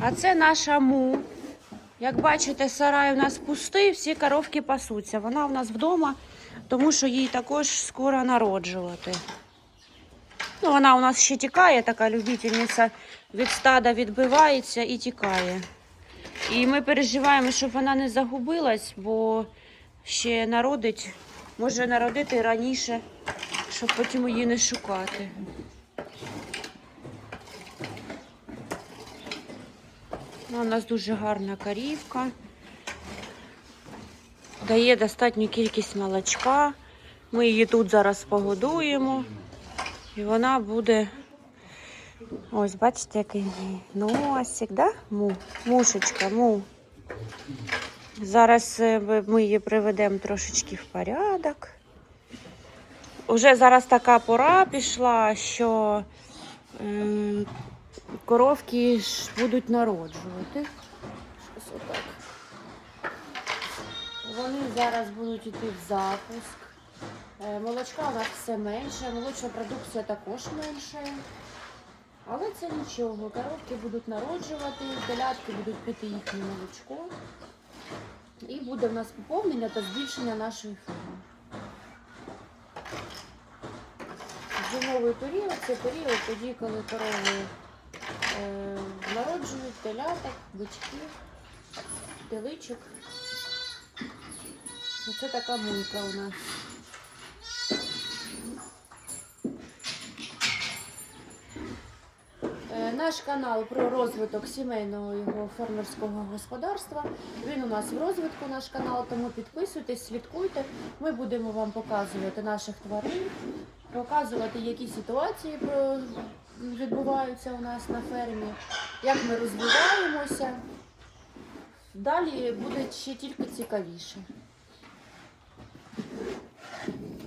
А це наша му. Як бачите, сарай у нас пустий, всі коровки пасуться. Вона у нас вдома, тому що їй також скоро народжувати. Ну, вона у нас ще тікає, така любительниця від стада відбивається і тікає. І ми переживаємо, щоб вона не загубилась, бо ще народить, може народити раніше, щоб потім її не шукати. Ну, у нас дуже гарна корівка. Дає достатню кількість молочка. Ми її тут зараз погодуємо. І вона буде. Ось, бачите, який носик, да? Му. Мушечка, му. Зараз е, ми- її приведемо трошечки в порядок. Уже зараз така пора пішла, що е, коровки ж будуть народжувати. Щось отак. Вони зараз будуть йти в запуск. Е, Молочка у нас все менше, молочна продукція також менше. Але це нічого. Коровки будуть народжувати, телятки будуть пити їхнє молочко. І буде в нас поповнення та збільшення нашої ферми. Зимовий період це період тоді, коли корови народжують теляток, бичків, теличок. Оце така мулька у нас. Е, Наш канал про розвиток сімейного фермерського господарства. Він у нас в розвитку, наш канал, тому підписуйтесь, слідкуйте. Ми будемо вам показувати наших тварин, показувати, які ситуації відбуваються у нас на фермі, як ми розвиваємося. Далі буде ще тільки цікавіше.